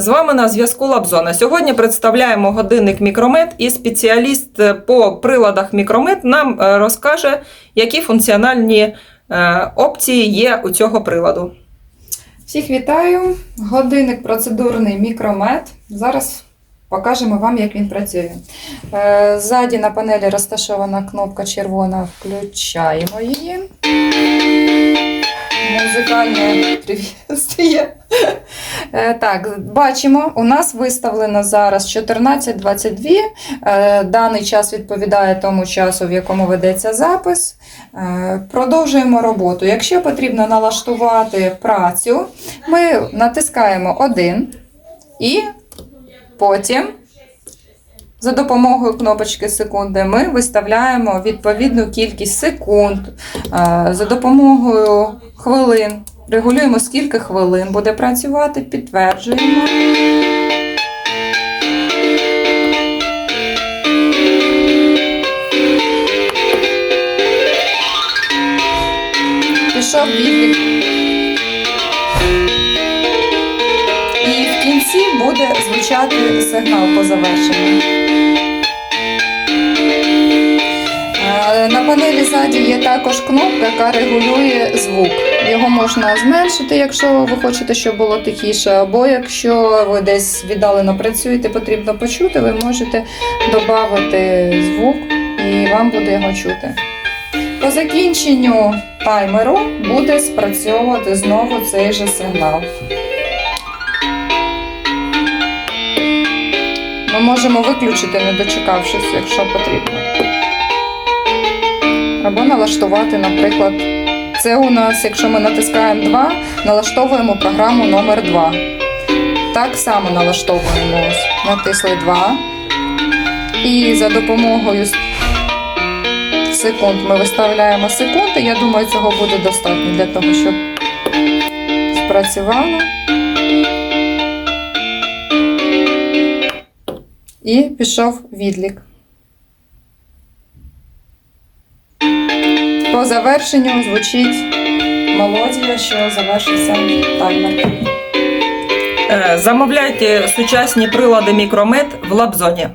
З вами на зв'язку Лабзона. Сьогодні представляємо годинник Мікромет і спеціаліст е, по приладах Мікромет нам е, розкаже, які функціональні е, опції є у цього приладу. Всіх вітаю! Годинник процедурний мікромет. Зараз покажемо вам, як він працює. Ззаді на панелі розташована кнопка червона. Включаємо її. Музикальне привітствує. Е, Так, бачимо, у нас виставлено зараз 14.22. Е, Даний час відповідає тому часу, в якому ведеться запис. Е, Продовжуємо роботу. Якщо потрібно налаштувати працю, ми натискаємо один і потім за допомогою кнопочки секунди ми виставляємо відповідну кількість секунд. За допомогою хвилин регулюємо, скільки хвилин буде працювати, підтверджуємо. Пішов відлік. І в кінці буде звучати сигнал по завершенню. На панелі ззаді є також кнопка, яка регулює звук. Його можна зменшити, якщо ви хочете, щоб було тихіше, або якщо ви десь віддалено працюєте, потрібно почути, ви можете додати звук і вам буде його чути. По закінченню таймеру буде спрацьовувати знову цей же сигнал. Ми можемо виключити, не дочекавшись, якщо потрібно. Або налаштувати, наприклад, це у нас, якщо ми натискаємо 2, налаштовуємо програму номер 2. Так само налаштовуємо. Ось. Натисли 2. І за допомогою секунд ми виставляємо секунди. Я думаю, цього буде достатньо для того, щоб спрацювало. І пішов відлік. По завершенню звучить мелодія, що завершився таймер. Е, Замовляйте сучасні прилади Мікромет в Лабзоні.